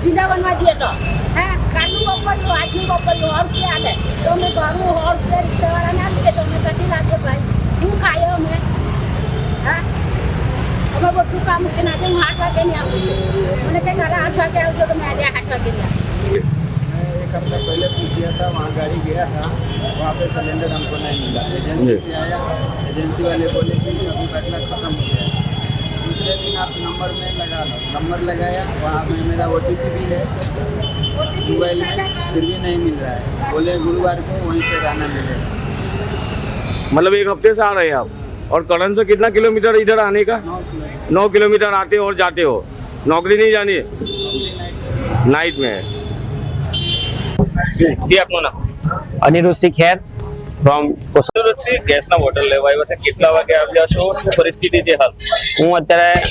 વૃંદાવનમાં જઈએ તો હે કાલનું બપોરનું આજનું બપોરનું હર રૂપિયા આલે તો અમે ઘરનું હર રૂપિયા રિક્ષાવાળાને આપી દે તો અમે કઢી લાગે ભાઈ શું ખાઈએ અમે હા અમે બધું કામ મૂકીને આજે હું આઠ વાગે નહીં આવું છું મને કંઈ મારા આઠ વાગે આવજો તો મેં આજે આઠ વાગે નહીં આવું मैं एक हफ्ता पहले पूछ दिया था वहाँ गाड़ी गया था वहाँ पे सिलेंडर हमको नहीं मिला एजेंसी पे आया एजेंसी वाले बोले कि अभी बैठना खत्म हो लेकिन आप नंबर में लगा लो। नंबर लगाया वहाँ पे मेरा ओ भी है। मोबाइल में फिर भी नहीं मिल रहा है। बोले गुरुवार को वहीं से रहना मिलेगा। मतलब एक हफ़्ते से आ रहे हैं आप? और करण से कितना किलोमीटर इधर आने का? नौ किलोमीटर। आते हो और जाते हो। नौकरी नहीं जानी? नाइट में। जी अपना नाम। अनिरुद्ध सिंह फ्रॉम સુરતથી ગેસના બોટલ લેવા આવ્યા છે. કેટલા વાગે આવ્યા છો? શું પરિસ્થિતિ છે હાલ? હું અત્યારે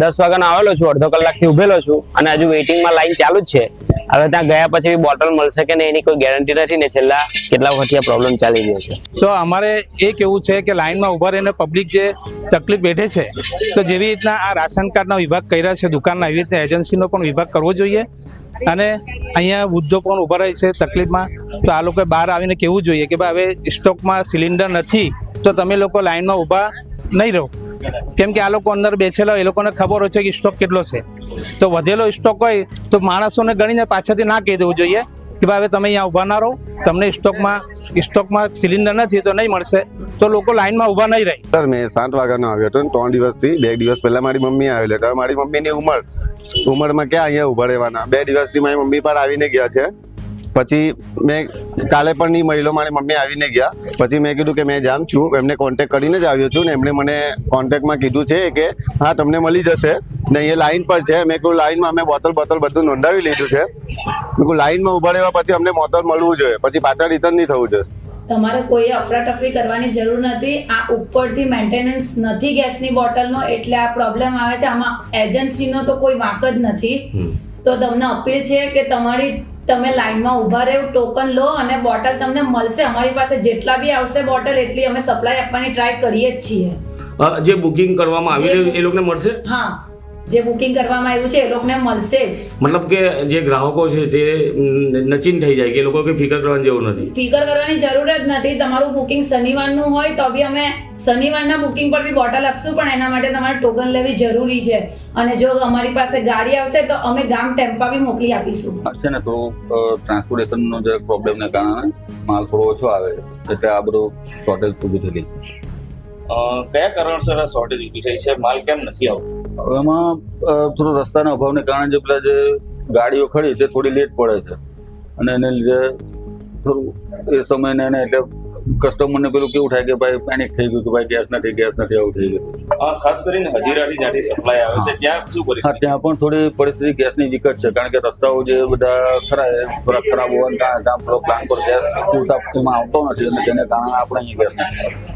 દસ વાગ્યાનો આવેલો છું અડધો કલાકથી ઉભેલો છું અને હજુ વેઇટિંગમાં લાઈન ચાલુ જ છે. હવે ત્યાં ગયા પછી બોટલ મળશે કે નહીં એની કોઈ ગેરંટી નથી ને છેલ્લા કેટલા વખતથી આ પ્રોબ્લેમ ચાલી રહ્યો છે. તો અમારે એ કેવું છે કે લાઈનમાં ઊભા રહીને પબ્લિક જે તકલીફ બેઠે છે તો જેવી રીતના આ રાશન કાર્ડના વિભાગ કર્યા છે દુકાનના એવી રીતના એજન્સીનો પણ વિભાગ કરવો જોઈએ. અને અહીંયા વૃદ્ધો પણ ઊભા રહે છે તકલીફમાં. તો આ લોકોએ બહાર આવીને કહેવું જોઈએ કે ભાઈ, હવે સ્ટોકમાં સિલિન્ડર નથી, તો તમે લોકો લાઇનમાં ઊભા નહીં રહો. કેમ કે આ લોકો અંદર બેસેલા એ લોકોને ખબર હોય છે કે સ્ટોક કેટલો છે. તો વધેલો સ્ટોક હોય, તો માણસોને ગણીને પાછળથી ના કહી દેવું જોઈએ. કે ભાઈ હવે તમે અહીંયા ઊભા ના રહો, તમને સ્ટોકમાં સ્ટોકમાં સિલિન્ડર નથી, તો નહીં મળશે. તો લોકો લાઈનમાં ઊભા નહીં રહે. સર, મેં સાત વાગ્યાનો આવ્યો હતો ત્રણ દિવસથી. બે દિવસ પહેલાં મારી મમ્મી આવેલી તો મારી મમ્મીની ઉંમર. ઉંમરમાં ક્યાં અહીંયા ઊભા રહેવાના? બે દિવસથી મારી મમ્મી પર આવીને ગયા છે. પછી મેં કાલે પણ ની મહિલો મારી મમ્મી આવીને ગયા. પછી મેં કીધું કે મેં જામ છું. એમને કોન્ટેક્ટ કરીને જ આવ્યો છું ને, એમણે મને કોન્ટેક્ટમાં કીધું છે કે, હા, તમને મળી જશે. ને અહીંયા લાઈન પર છે. મેં કહ્યું લાઈનમાં અમે બોટલ બોટલ બધું નોંધાવી લીધું છે. મેં કહ્યું લાઈનમાં ઊભા રહેવા પછી અમને બોટલ મળવું જોઈએ. પછી પાછળ રિટર્ન નહીં થવું જોઈએ. તમારે કોઈ અફરાતફરી કરવાની જરૂર નથી. આ ઉપરથી મેન્ટેનન્સ નથી ગેસની બોટલનો એટલે આ પ્રોબ્લેમ આવે છે. આમાં એજન્સીનો તો કોઈ વાંક જ નથી. તો તમને અપીલ છે કે તમારી તમે લાઈનમાં ઊભા રહેવું ટોકન લો અને બોટલ તમને મળશે. અમારી પાસે જેટલા બી આવશે બોટલ એટલી અમે સપ્લાય આપવાની ટ્રાય કરીએ જ છીએ. જે બુકિંગ કરવામાં આવી રહ્યું એ લોકોને મળશે? હા. જે બુકિંગ કરવામાં આવ્યું છે એ લોકોને મળશે જ. મતલબ કે જે ગ્રાહકો છે તે નચીન થઈ જાય કે એ લોકો કોઈ ફિકર કરવાની જરૂર નથી. ફિકર કરવાની જરૂર જ નથી. તમારું બુકિંગ શનિવારનું હોય તો બી અમે શનિવારના બુકિંગ પર બી બોટલ આપશું પણ એના માટે તમારે ટોકન લેવી જરૂરી છે. અને જો અમારી પાસે ગાડી આવશે તો અમે ગામ ટેમ્પા બી મોકલી આપીશું. છે ને થોડું ટ્રાન્સપોર્ટેશનનો જે પ્રોબ્લેમને કારણે માલ થોડો ઓછો આવે. છે એટલે આ બધું શોર્ટેજ ઊભી થયેલી કયા કારણસર આ શોર્ટેજ ઊભી થઈ છે. માલ કેમ નથી આવતો? હવે એમાં થોડું રસ્તાના અભાવને કારણે જે પેલા જે ગાડીઓ ખડી તે થોડી લેટ પડે છે. અને એને લીધે થોડું એ સમયને એને એટલે કસ્ટમરને પેલું કેવું થાય કે ભાઈ પેનિક થઈ ગયું કે ભાઈ ગેસ નથી ગેસ નથી આવું થઈ ગયું. ખાસ કરીને હજીરાથી જ્યાંથી સપ્લાય આવે છે ત્યાં શું હા ત્યાં પણ થોડી પરિસ્થિતિ ગેસની દિક્કત છે કારણ કે રસ્તાઓ જે બધા ખરા થોડા ખરાબ હોવાને કારણે ત્યાં થોડો પ્લાન પર ગેસ પૂરતા એમાં આવતો નથી અને તેને કારણે આપણે અહીં ગેસ નથી.